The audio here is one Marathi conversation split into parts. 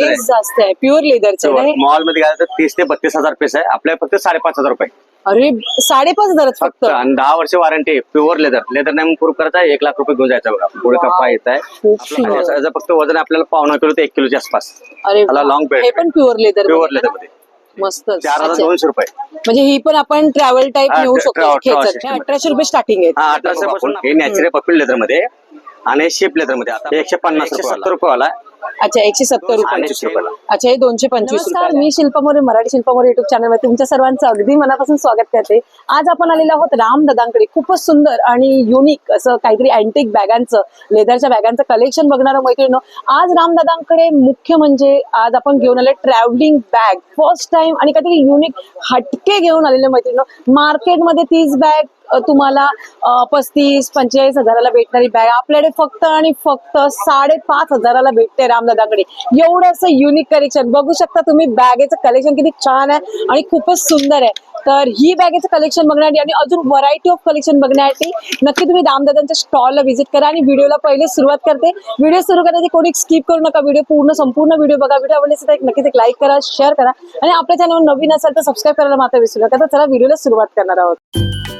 जास्त आहे. प्युअर लेदरचं नाही. मॉलमध्ये गेला तर तीस ते बत्तीस हजार पीस आहे. आपल्या फक्त साडेपाच हजार रुपये. अरे साडेपाच हजारात फक्त. फक्त? आणि दहा वर्ष वॉरंटी प्युअर लेदर लेदर नाही प्रूफ करायचा आहे, एक लाख रुपये घेऊन जायचा बघा. पुढे Wow. कप्पा येत आहे. खूप आपलं- सुंदर. याचं- याचं फक्त वजन आपल्याला पावणा किलो ते एक किलोच्या आसपास. अरे त्याला long belt. हे पण प्युअर लेदर प्युअर लेदरमध्ये. मस्त चार हजार दोनशे रुपये. म्हणजे ही पण आपण ट्रॅव्हल टाईप हा, tra- शकतो. खेचत. अठराशे रुपये स्टार्टिंग आहे. हा अठराशे पासून हे नॅचरल पपील लेदरमध्ये. आणि शिप लेदरमध्ये. आता एकशे पन्नास सत्तर रुपये वाला. अच्छा एकशे सत्तर रुपये रुपयाला. अच्छा हे दोनशे पंचवीस मी शिल्पा मोरे मराठी शिल्पा मोरे युट्यूब चॅनलमध्ये तुमच्या सर्वांचं अगदी मनापासून स्वागत करते. आज आपण आलेलो आहोत राम दादांकडे. खूपच सुंदर आणि युनिक असं काहीतरी अँटिक बॅगांचं लेदरच्या बॅगांचं कलेक्शन बघणारं मैत्रिणी आज राम दादांकडे मुख्य म्हणजे आज आपण घेऊन आले ट्रॅव्हलिंग बॅग फर्स्ट टाइम आणि काहीतरी युनिक हटके घेऊन आलेले मैत्रिणी मार्केटमध्ये तीच बॅग तुम्हाला पस्तीस पंचेचाळीस हजाराला भेटणारी बॅग आपल्याकडे फक्त आणि फक्त साडेपाच हजाराला भेटते रामदादाकडे. एवढं असं युनिक कलेक्शन बघू शकता तुम्ही बॅगेचं कलेक्शन किती छान आहे आणि खूपच सुंदर आहे. तर ही बॅगेचं कलेक्शन बघण्यासाठी आणि अजून व्हरायटी ऑफ कलेक्शन बघण्यासाठी नक्की तुम्ही रामदादांच्या स्टॉलला व्हिजिट करा आणि व्हिडिओला पहिले सुरुवात करते. व्हिडिओ सुरू करण्याची कोणी स्किप करू नका. व्हिडिओ पूर्ण संपूर्ण व्हिडिओ बघा. व्हिडिओ आवडले असेल तर एक नक्कीच एक लाईक करा शेअर करा. आणि आपल्या चॅनलवर नवीन असेल तर सबस्क्राईब करायला मात्र विसरू नका. तर चला व्हिडिओला सुरुवात करणार आहोत.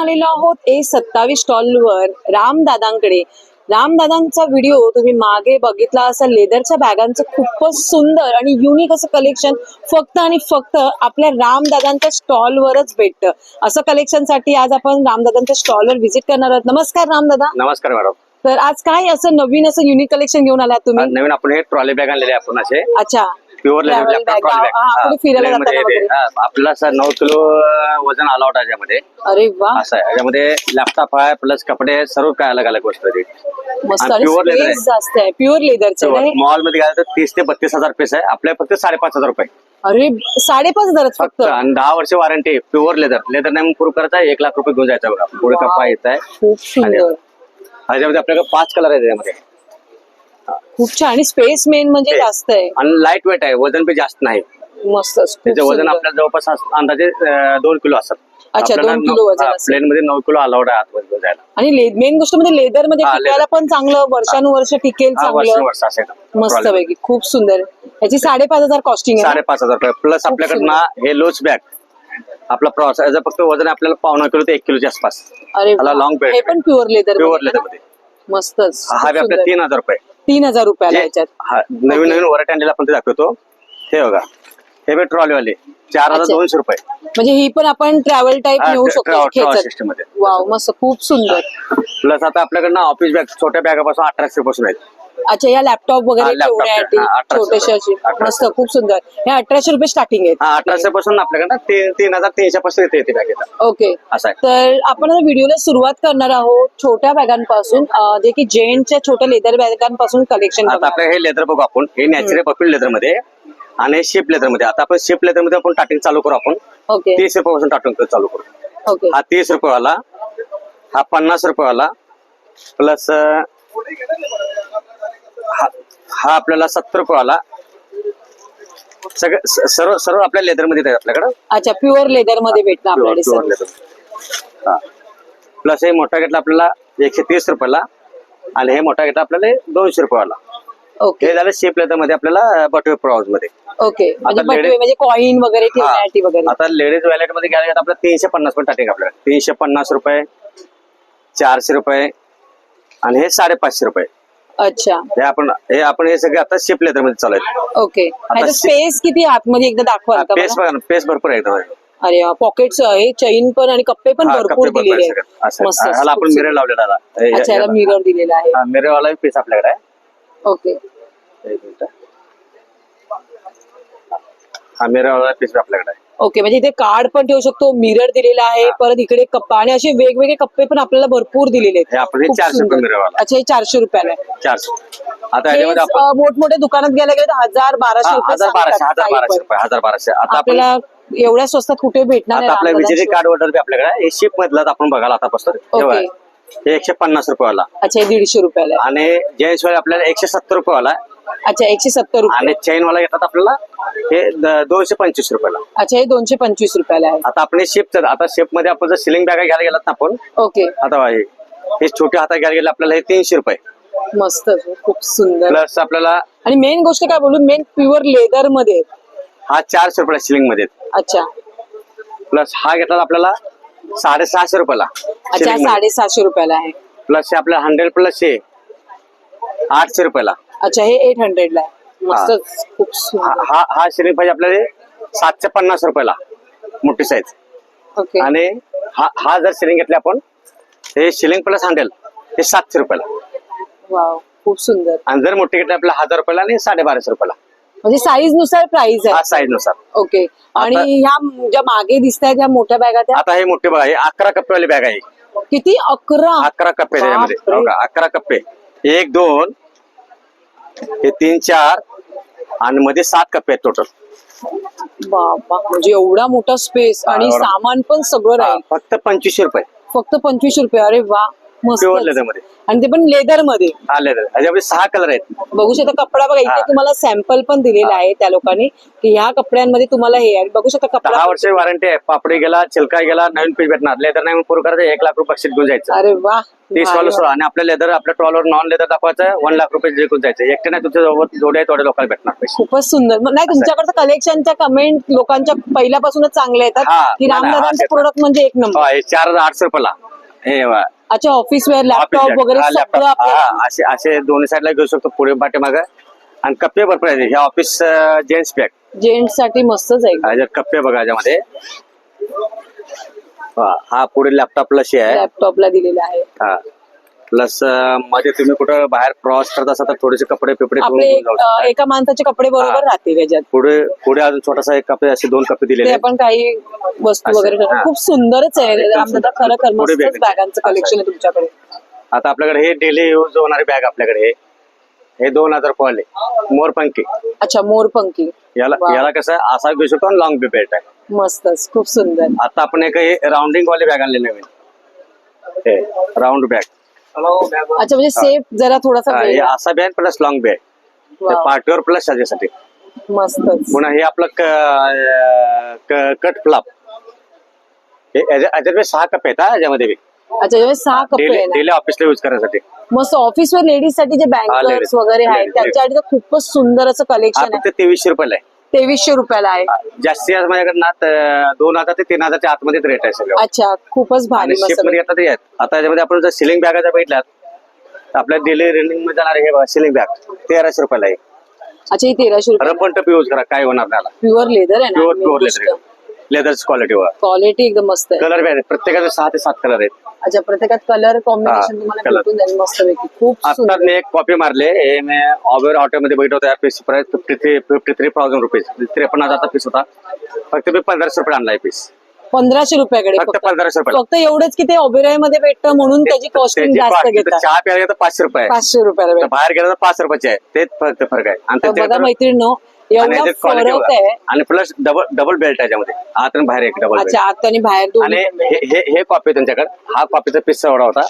आलेलो आहोत ए सत्तावीस स्टॉलवर रामदादांकडे रामदादांचा व्हिडिओ तुम्ही मागे बघितला असेल. लेदरच्या बॅगांचं खूपच सुंदर आणि युनिक असं कलेक्शन फक्त आणि फक्त आपल्या रामदादांच्या स्टॉलवरच भेटतं. असं कलेक्शनसाठी आज आपण रामदादांच्या स्टॉलवर व्हिजिट करणार आहोत. नमस्कार रामदादा नमस्कार मॅडम तर आज काय असं नवीन असं युनिक कलेक्शन घेऊन आलात तुम्ही? नवीन आपण हे ट्रॉली बॅग आणलेले आपण असे. अच्छा. प्युअर वगैरे. आपला असं नऊ किलो वजन अलाउट आहे याच्यामध्ये. अरे वा. असं आहे. याच्यामध्ये लॅपटॉप आहे प्लस कपडे आहे, सर्व काय अलग अलग आहे आणि आणि leather आहे. स्पेस जास्त आहे. प्युअर लेदरचं नाही? मॉलमध्ये गेला तर तीस ते बत्तीस हजार पीस आहे. आपल्या फक्त साडेपाच हजार रुपये. अरे साडेपाच हजारात फक्त. आणि दहा वर्ष वॉरंटी प्युअर लेदर लेदर नाही करायचा आहे, एक लाख रुपये घेऊन जायचा बघा. पुढे. कप्पा येत आहे. ह्याच्यामध्ये आपल्याकडे पाच कलर आहेत त्यामध्ये खूप छान. आणि स्पेस मेन म्हणजे जास्त आहे. आणि लाइट वेट आहे. वजन बी जास्त नाही. मस्त. त्याचं वजन सुंदर. आपल्याला जवळपास अस- अंदाजे अं, दोन किलो असत. अच्छा, दोन किलो वजन असेल. प्लेन मध्ये नऊ किलो अलाउड आहे आतमध्ये घेऊन जायला आणि मेन गोष्ट म्हणजे लेदरमध्ये हा, टिकायला. पण चांगलं वर्षानुवर्ष टिकेल हा, वर्ष चांगलं. वर्ष असेल. मस्त पैकी. खूप सुंदर. याची साडेपाच हजार कॉस्टिंग आहे ना? साडेपाच हजार रुपये. प्लस आपल्याकडनं हे लोच बॅग आपला याचं फक्त वजन आपल्याला पावणा किलो ते एक किलोच्या आसपास. अरे long belt. हे पण प्युअर लेदर प्युअर लेदरमध्ये. मस्तच. हा खूप बी आपल्या सुंदर. तीन हजार रुपये. तीन हजार रुपयाला याच्यात. हा, नवीन नवीन वरायटी आणलेला आपण ते दाखवतो. हे बघा. हे बी ट्रॉली वाले चार हजार अच्छा. दोनशे रुपये. म्हणजे ही पण आपण ट्रॅव्हल टाईप हा, tra- शकतो. tra- travel खेचत system मध्ये. वाव मस्त खूप सुंदर. प्लस आता आपल्याकडनं ऑफिस बॅग छोट्या बॅगापासून अठराशे पासून आहेत. अच्छा या लॅपटॉप वगैरे हा, laptop, ठेवण्यासाठी हा, अठराशे. छोटेसे अशी अठराशे. मस्त खूप सुंदर. हे अठराशे रुपये स्टार्टिंग आहे हा अठराशे पासून आपल्याकडनं तीन तीन हजार तीनशे पासून येते येते बॅग ओके असं आहे. तर आपण आता व्हिडिओला सुरुवात करणार आहोत छोट्या बॅगांपासून. अं, जे की जेंटच्या छोट्या लेदर बॅगांपासून कलेक्शन आता आपलं हे लेदर बघू आपण. हे नॅचरल पपील लेदरमध्ये आणि शिप लेदरमध्ये. आता आपण शिप लेदरमध्ये आपण टाटिंग चालू करू आपण. ओके तीस रुपयापासून टाटिंग चालू करू. ओके हा तीस रुपयेवाला हा पन्नास रुपयेवाला प्लस हा हा आपल्याला सत्तर रुपयेवाला सगळं सर्व सर्व आपल्या लेदरमध्ये आहेत आपल्याकडं? अच्छा प्युअर लेदरमध्ये भेटणार आपल्याकडे प्युअर सर्व. लेदर हा. प्लस हे मोठा घेतला आपल्याला एकशे तीस रुपयाला आणि हे मोठा घेतला आपल्याला दोनशे रुपयाला. ओके हे झालं शिप लेदरमध्ये आपल्याला बटवे प्राउजमध्ये. ओके म्हणजे बटवे ladies- म्हणजे कॉईन वगैरे. ठेवण्यासाठी वगैरे. आता लेडीज वॅलेटमध्ये घ्यायला गेलं तर आपल्याला तीनशे पन्नास पण टाटिंग आपल्याला. तीनशे पन्नास रुपये चारशे रुपये आणि हे साडेपाचशे रुपये. अच्छा. हे आपण हे आपण हे सगळे आता शिप लेदरमध्ये चालू आहेत. ओके शि- स्पेस किती आहे आतमध्ये एकदा दाखवाल का पेस मला? बघा ना पेस भरपूर आहे एकदम अरे पॉकेट्स आहे चैन पण आणि कप्पे पण हा, भरपूर कपडे भरपूर दिलेले सगळं. आहेत असं मस्त आहे. ह्याला आपण मिरर लावलेला. अच्छा याला मिरर दिलेला आहे. मिरर वाला पीस आपल्याकडे आहे. ओके एक मिनिट. हा मिरर वाला पीस आपल्याकडे आहे. ओके म्हणजे इथे कार्ड पण ठेवू शकतो मिरर दिलेला आहे परत इकडे कप्पा आणि असे वेगवेगळे कप्पे पण आपल्याला भरपूर दिलेले हे खूप 400 सुंदर. रुपये वाला. अच्छा हे चारशे रुपयाला आहे. चारशे. आता याच्यामध्ये आपण अं, मोठमोठ्या दुकानात गेल्या गेले तर हजार बाराशे रुपये हजार बाराशे सांगतात. हजार काही बाराशे पण. रुपये हजार बाराशे. आता आपण आपल्याला एवढ्या स्वस्तात कुठे भेटणार आता आपल्या विजेचे कार्ड ऑर्डर आपल्याकडे आहे. हे शिप मधलं आपण बघायला आतापासून. हे एकशे पन्नास रुपयाला अच्छा हे दीडशे रुपयाला आहे. आणि वाले आपल्याला एकशे सत्तर रुपयाला अच्छा एकशे सत्तर रुपये. आणि चेन वाला घेतात आपल्याला हे दोनशे पंचवीस रुपयाला. अच्छा हे दोनशे पंचवीस रुपयाला आहे. आता आपण शिफ्ट आता शिफ्टमध्ये आपण जर सिलिंग बॅगा घ्यायला गेलात ना आपण ओके. आता हे हे छोटे हातात घ्यायला गेले आपल्याला हे तीनशे रुपये. मस्त खूप सुंदर. प्लस आपल्याला आणि मेन गोष्ट काय बोलू मेन प्युअर लेदरमध्ये. हा चारशे रुपयाला सिलिंगमध्ये अच्छा. प्लस हा घेतला आपल्याला साडेसहाशे रुपयाला अच्छा साडेसहाशे रुपयाला आहे. प्लस हे आपल्या हंड्रेड प्लस हे आठशे रुपयाला. अच्छा हे एट हंड्रेडला आहे. मस्त खूप हा सुंदर हा- हा पाहिजे आपल्याला सातशे पन्नास रुपयाला मोठी साईज ओके. आणि हा हा जर सिलिंग घेतले आपण हे सिलिंग प्लस हँडल हे सातशे रुपयाला. वाव खूप सुंदर. आणि जर मोठी घेतली आपल्याला हजार रुपयाला आणि साडेबाराशे रुपयाला. म्हणजे साईजनुसार प्राइस हा आहे साईजनुसार. ओके. आणि ह्या ज्या मागे दिसत आहेत ह्या मोठ्या बॅगा त्या? आता हे मोठे बघा हे अकरा कप्पेवाली बॅग आहे. किती? अकरा. अकरा कप्पे त्याच्यामध्ये. बापरे. हो का? अकरा कप्पे. एक दोन हे तीन चार आणि मध्ये सात कप्पे आहेत टोटल बाबा म्हणजे एवढा मोठा स्पेस आणि. सामान पण सगळं राहील. फक्त पंचवीसशे रुपये. फक्त पंचवीसशे रुपये. अरे वा. मस्त. प्युअर लेदरमध्ये. आणि ते पण लेदरमध्ये. हा लेदर ह्याच्यामध्ये सहा कलर आहेत. बघू शकता कपडा बघा इथे हा. तुम्हाला सॅम्पल पण दिलेला आहे त्या लोकांनी की ह्या कपड्यांमध्ये तुम्हाला हे आहे. बघू शकता कपडा दहा वर्ष वॉरंटी आहे. पापडी गेला चिलका गेला नवीन पीस भेटणार. लेदर नाही पूर्ण करायचं एक लाख रुपये बक्षीस घेऊन जायचं. अरे वा. तीस वाला. सोळा. आणि आपल्या लेदर आपल्या टॉलवर नॉन लेदर दाखवायचं वन लाख रुपये जिंकून जायचं. एकटे नाही तुमच्या जवळ जोडे तेवढे लोकांना भेटणार पैसे. खूपच सुंदर. मग नाही तुमच्याकडचं कलेक्शनच्या कमेंट लोकांच्या पहिल्यापासूनच चांगल्या येतात. हा, की नाही, नाही, रामदादांचं प्रोडक्ट म्हणजे एक नंबर हा, हे चार हजार आठशे रुपयाला. हे वा. अच्छा ऑफिस वेअर लॅपटॉप वगैरे सगळं laptop. आपल्याला हा, असे असे दोन्ही साईडला घेऊ शकतो पुढे पाठीमाग. आणि कप्पे भरपूर आहेत. हे ऑफिस जेंट्स पॅक जेंट्ससाठी मस्तच आहे. कप्पे बघा याच्यामध्ये हा, हा पुढे लॅपटॉप प्लस आहे. लॅपटॉपला दिलेला आहे. हा. प्लसमध्ये तुम्ही कुठं बाहेर प्रवास करत असाल तर थोडेसे कपडे पिपडे आपले घेऊन जाऊ शकता. अं, एका माणसाचे कपडे बरोबर. राहतील याच्यात पुढे पुढे अजून छोटासा एक कपडे असे दोन कप्पे दिलेले ते आहेत आपण काही वस्तू असं, वगैरे. हा. खूप सुंदरच आहे एकदम. खरं खर मस्तच bag. बॅगांचं कलेक्शन आहे तुमच्याकडे आता आपल्याकडे हे डेली यूज होणारी बॅग आपल्याकडे हे हे दोन हजार रुपये मोरपंखी अच्छा मोरपंखी याला वा. याला कसं आहे, असा घेऊ शकतो लॉंग बी बेल्ट आहे मस्तच खूप सुंदर आता आपण एक राउंडिंग वाली बॅग आणली नवीन हे राऊंड बॅग अच्छा म्हणजे सेफ जरा थोडासा हे. असा bag plus long bag wow, पार्टीवर plus त्याच्यासाठी मस्तच. पुन्हा हे आपलं कट फ्लॉप हे याच्यात सहा कप आहेत हा याच्यामध्ये बी. अच्छा म्हणजे सहा कपडे डेली आहे ना डेली ऑफिसला यूज करायसाठी. मस्त ऑफिस वर लेडीजसाठी जे ladies. वगैरे आहेत Ladies. त्यांच्यासाठी तर खूपच सुंदर असं हा कलेक्शन फक्त आहे. तेवीसशे रुपयाला आहे. तेवीसशे रुपयाला आहे. जास्तीत जास्त माझ्याकडे ना त- दोन हजार ते तीन हजारच्या आतमध्येच रेट आहे सगळं. अच्छा खूपच भारी आणि मध्ये येतात ते आहेत आता याच्यामध्ये आपण जर सिलिंग बॅगाच्या बघितल्यात तर आपल्या डेली रनिंगमध्ये जाणार हे सिलिंग बॅग तेराशे रुपयाला आहे. अच्छा ही तेराशे रुपये रबन टप यूज करा काय होणार त्याला प्युअर लेदर आहे प्युअर प्युअर लेदर लेदरची क्वालिटीवर क्वालिटी एकदम मस्त आहे. कलर बॅग प्रत्येकाचे सहा ते सात कलर आहेत. अच्छा प्रत्येकात कलर कॉम्बिनेशन हा, तुम्हाला color. भेटून जाईल मस्त पैकी खूप आता सुंदर. मी एक कॉपी मारले हे मी ऑबेर ऑटोमध्ये बघितलं होतं piece price fifty three fifty three thousand rupees त्रेपन्न हजारचा पीस होता. फक्त मी पंधराशे रुपये आणलाय पीस पंधराशे रुपयाकडे फक्त फक्त. पंधराशे रुपये फक्त एवढंच की ते ओबेरायमध्ये भेटतं म्हणून त्याची कॉस्टिंग जास्त घेतात. चहा प्यायला तर पाचशे रुपये. आहे. पाचशे रुपयाला तर भेटतं. बाहेर गेलं तर पाच रुपयाचे आहे. तेच फक्त फरक आहे. आणि तर बघा एवढा फरक. आहे. आणि प्लस डबल डबल बेल्ट आहे त्याच्यामध्ये आत आणि बाहेर एक डबल अच्छा आत आणि बाहेर आणि हे हे हे कॉपी त्यांच्याकडे हा कॉपीचा पीस एवढा होता.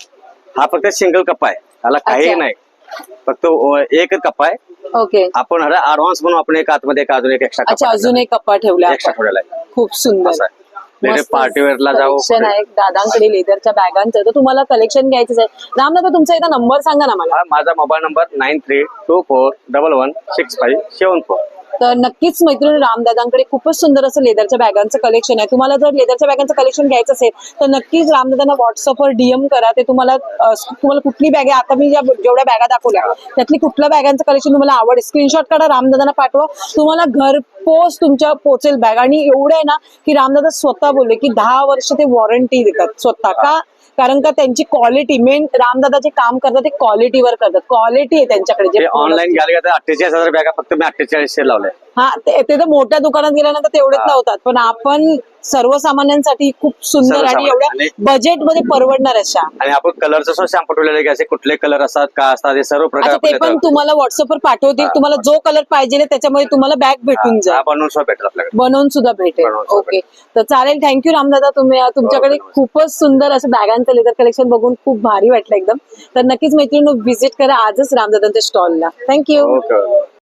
हा फक्त सिंगल कप्पा आहे. त्याला काही अच्छा. नाही. फक्त अं, एकच कप्पा आहे. ओके आपण ऍडव्हान्स म्हणून आपण एक आतमध्ये एक अजून एक एक्स्ट्रा अच्छा अजून एक कप्पा ठेवला एक्स्ट्रा ठेवलेला आहे. खूप सुंदर. असं आहे. म्हणजे मस्त पार्टी वेअरला जाऊ आहे. दादांकडे लेदरच्या बॅगांचं तर तुम्हाला कलेक्शन घ्यायचंच आहे. रामदादा तुमचा एकदा नंबर सांगा ना मला. हा माझा mobile number nine three two four double one six five seven four तर नक्कीच मैत्रिणी रामदादांकडे खूपच सुंदर असं लेदरच्या बॅगांचं कलेक्शन आहे. तुम्हाला जर लेदरच्या बॅगांचं कलेक्शन घ्यायचं असेल तर नक्कीच रामदादांना व्हॉट्सअपवर डीएम करा. ते तुम्हाला तुम्हाला कुठली बॅग आहे आता मी ज्या जेवढ्या बॅगा दाखवल्या त्यातली कुठल्या बॅगांचं कलेक्शन तुम्हाला आवड स्क्रीनशॉट काढा रामदादांना पाठवा. तुम्हाला घर घरपोच तुमच्या पोचेल बॅग. आणि एवढं आहे ना की रामदादा स्वतः बोलले की दहा वर्ष ते वॉरंटी देतात स्वतः. का? कारण का त्यांची क्वालिटी मेन रामदादा जे काम करतात ते क्वालिटीवर करतात. क्वालिटी आहे त्यांच्याकडे जे ऑनलाईन घ्यायला अठ्ठेचाळीस हजार बॅगा फक्त मी अठ्ठेचाळीसशे लावले हा ते ते तर मोठ्या दुकानात गेल्यानंतर तेवढेच. लावतात. पण आपण सर्वसामान्यांसाठी खूप सुंदर आणि. एवढ्या बजेटमध्ये परवडणार अशा आणि आपण कलरचं सुद्धा शॅम्पू ठेवलेलं की असे कुठले कलर असतात का असतात हे सर्व प्रकार ते पण तुम्हाला व्हॉट्सअपवर पाठवतील. हा. तुम्हाला जो कलर पाहिजे त्याच्यामध्ये तुम्हाला बॅग भेटून हा, जाईल. हा, बनवून सुद्धा भेटेल आपल्याकडे. बनवून सुद्धा भेटेल. ओके तर चालेल. Thank you Ramdada. तुम्ही तुमच्याकडे धन्यवाद. खूपच सुंदर असं बॅगांचं लेदर कलेक्शन बघून खूप भारी वाटलं एकदम. तर नक्कीच मैत्रिणी व्हिजिट करा आजच रामदादांच्या स्टॉलला थँक्यू